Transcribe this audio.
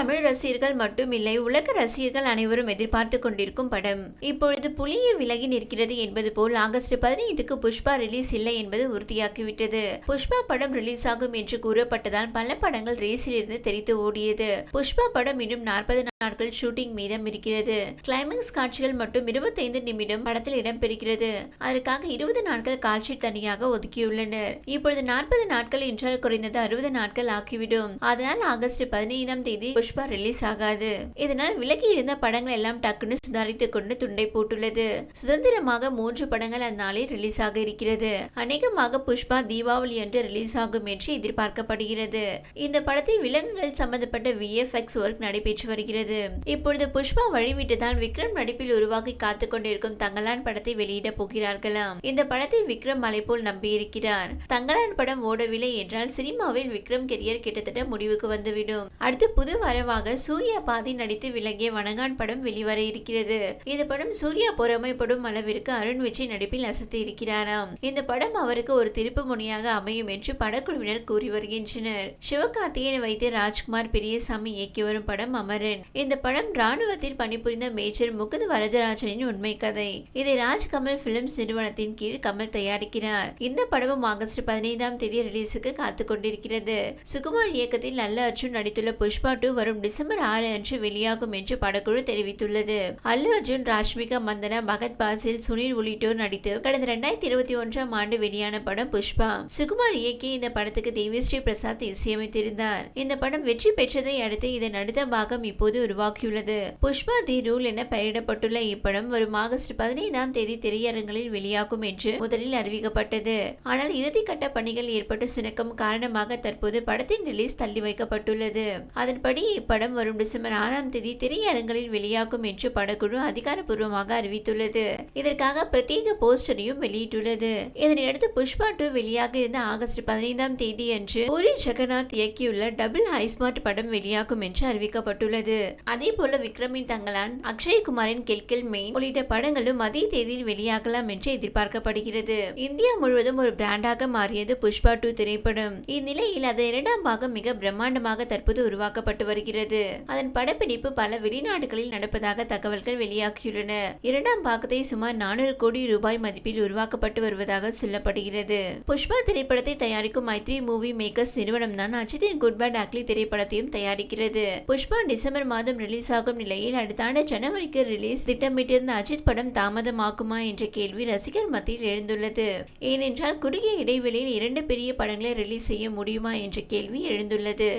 தமிழ் ரசிகர்கள் மட்டுமில்லை உலக ரசிகர்கள் அனைவரும் எதிர்பார்த்து கொண்டிருக்கும் படம். இப்பொழுது புலியை விலகி நிற்கிறது என்பது போல் ஆகஸ்ட் பதினைந்துக்கு புஷ்பா ரிலீஸ் இல்லை என்பது உறுதியாகிவிட்டது. புஷ்பா படம் ரிலீஸ் ஆகும் என்று கூறப்பட்டதால் பல படங்கள் ரேஸில் இருந்து தெரித்து ஓடியது. புஷ்பா படம் இன்னும் நாற்பது நாட்கள் ஷூட்டிங் மீதம் இருக்கிறது. கிளைமேக்ஸ் காட்சிகள் மட்டும் இருபத்தைந்து நிமிடம் படத்தில் இடம்பெறுகிறது. அதற்காக இருபது நாட்கள் காட்சி தனியாக ஒதுக்கியுள்ளனர். இப்பொழுது நாற்பது நாட்கள் என்றால் குறைந்தது அறுபது நாட்கள் ஆக்கிவிடும். அதனால் ஆகஸ்ட் பதினைந்தாம் தேதி புஷ்பா ரிலீஸ் ஆகாது. இதனால் விலகி இருந்த படங்கள் எல்லாம் டக்குன்னு சுதாரித்துக் கொண்டு துண்டை போட்டுள்ளது. சுதந்திரமாக மூன்று படங்கள் அந்நாளில் ரிலீஸ் ஆக இருக்கிறது. அநேகமாக புஷ்பா தீபாவளி அன்று ரிலீஸ் ஆகும் என்று எதிர்பார்க்கப்படுகிறது. இந்த படத்தை விலங்குகள் சம்பந்தப்பட்ட விஎஃப்எக்ஸ் ஒர்க் நடைபெற்று வருகிறது. இப்பொழுது புஷ்பா வழிவிட்டதால் விக்ரம் நடிப்பில் உருவாக்கி காத்து கொண்டிருக்கும் தங்கலான் படத்தை வெளியிட போகிறார்களாம். இந்த படத்தை விக்ரம் மலை போல் நம்பியிருக்கிறார். தங்கலான் படம் ஓடவில்லை என்றால் சினிமாவில் விக்ரம் கெரியர் கிட்டத்தட்ட முடிவுக்கு வந்துவிடும். அடுத்து புது வரவாக சூர்யா பாதி நடித்து விலகிய வணங்கான் படம் வெளிவர இருக்கிறது. இந்த படம் சூர்யா பொறாமைப்படும் அளவிற்கு அருண் விஜய் நடிப்பில் அசத்தி இருக்கிறாராம். இந்த படம் அவருக்கு ஒரு திருப்பு முனையாக அமையும் என்று படக்குழுவினர் கூறி வருகின்றனர். சிவகார்த்திகேயன் வைத்து ராஜ்குமார் பெரியசாமி இயக்கி வரும் படம் அமரன். இந்த படம் ராணுவத்தில் பணிபுரிந்த மேஜர் முகுந்த் வரதராஜனின் உண்மை கதை இதை ராஜ் கமல் பிலிம்ஸ் நிறுவனத்தின் கீழ் கமல் தயாரிக்கிறார். இந்த படமும் ஆகஸ்ட் பதினைந்தாம் தேதி ரிலீஸுக்கு காத்து கொண்டிருக்கிறது. சுகுமார் இயக்கத்தில் நல்ல அர்ஜுன் நடித்துள்ள புஷ்பா டூ வரும் டிசம்பர் ஆறு அன்று வெளியாகும் என்று படக்குழு தெரிவித்துள்ளது. அல்லு அர்ஜுன் ராஷ்மிகா மந்தனா பகத் பாசில் சுனில் உள்ளிட்டோர் நடித்து கடந்த இரண்டாயிரத்தி இருபத்தி ஒன்றாம் ஆண்டு வெளியான படம் புஷ்பா. சுகுமார் இயக்கிய இந்த படத்துக்கு தேவிஸ்ரீ பிரசாத் இசையமைத்திருந்தார். இந்த படம் வெற்றி பெற்றதை அடுத்து இதன் அடுத்த பாகம் இப்போது உருவாக்கியுள்ளது. புஷ்பா தி ரூல் என பெயரிடப்பட்டுள்ள இப்படம் வரும் ஆகஸ்ட் பதினைந்தாம் தேதி திரையரங்களில் வெளியாகும் என்று முதலில் அறிவிக்கப்பட்டது. ஆனால் இறுதிக்கட்ட பணிகள் ஏற்பட்ட சுணக்கம் காரணமாக தற்போது படத்தின் ரிலீஸ் தள்ளி வைக்கப்பட்டுள்ளது. அதன்படி இப்படம் வரும் டிசம்பர் ஆறாம் தேதி திரையரங்களில் வெளியாகும் என்று படக்குழு அதிகாரப்பூர்வமாக அறிவித்துள்ளது. இதற்காக பிரத்யேக போஸ்டரையும் வெளியிட்டுள்ளது. இதனையடுத்து புஷ்பா டூ வெளியாக இருந்த ஆகஸ்ட் பதினைந்தாம் தேதி அன்று பூரி ஜெகநாத் இயக்கியுள்ள டபுள் ஹைஸ்மார்ட் படம் வெளியாகும் என்று அறிவிக்கப்பட்டுள்ளது. அதே போல விக்ரமின் தங்கலான் அக்ஷய்குமாரின் கெல்கெல் மெயின் உள்ளிட்ட படங்களும் அதே தேதியில் வெளியாகலாம் என்று எதிர்பார்க்கப்படுகிறது. இந்தியா முழுவதும் ஒரு பிராண்டாக மாறியது புஷ்பா டூ திரைப்படம். இந்நிலையில் அதன் இரண்டாம் பாகம் மிக பிரம்மாண்டமாக தற்போது உருவாக்கப்பட்டு வருகிறது. அதன் படப்பிடிப்பு பல வெளிநாடுகளில் நடப்பதாக தகவல்கள் வெளியாகியுள்ளன. இரண்டாம் பாகத்தை சுமார் நானூறு கோடி ரூபாய் மதிப்பில் உருவாக்கப்பட்டு வருவதாக சொல்லப்படுகிறது. புஷ்பா திரைப்படத்தை தயாரிக்கும் மைத்ரி மூவி மேக்கர்ஸ் நிறுவனம் தான் அஜித்தின் குட் பேட் அக்லி திரைப்படத்தையும் தயாரிக்கிறது. புஷ்பா டிசம்பர் மாதம் மாதம் ரிலீஸ் ஆகும் நிலையில் அடுத்த ஆண்டு ஜனவரிக்கு ரிலீஸ் திட்டமிட்டிருந்த அஜித் படம் தாமதமாக்குமா என்ற கேள்வி ரசிகர் மத்தியில் எழுந்துள்ளது. ஏனென்றால் குறுகிய இடைவெளியில் இரண்டு பெரிய படங்களை ரிலீஸ் செய்ய முடியுமா என்ற கேள்வி எழுந்துள்ளது.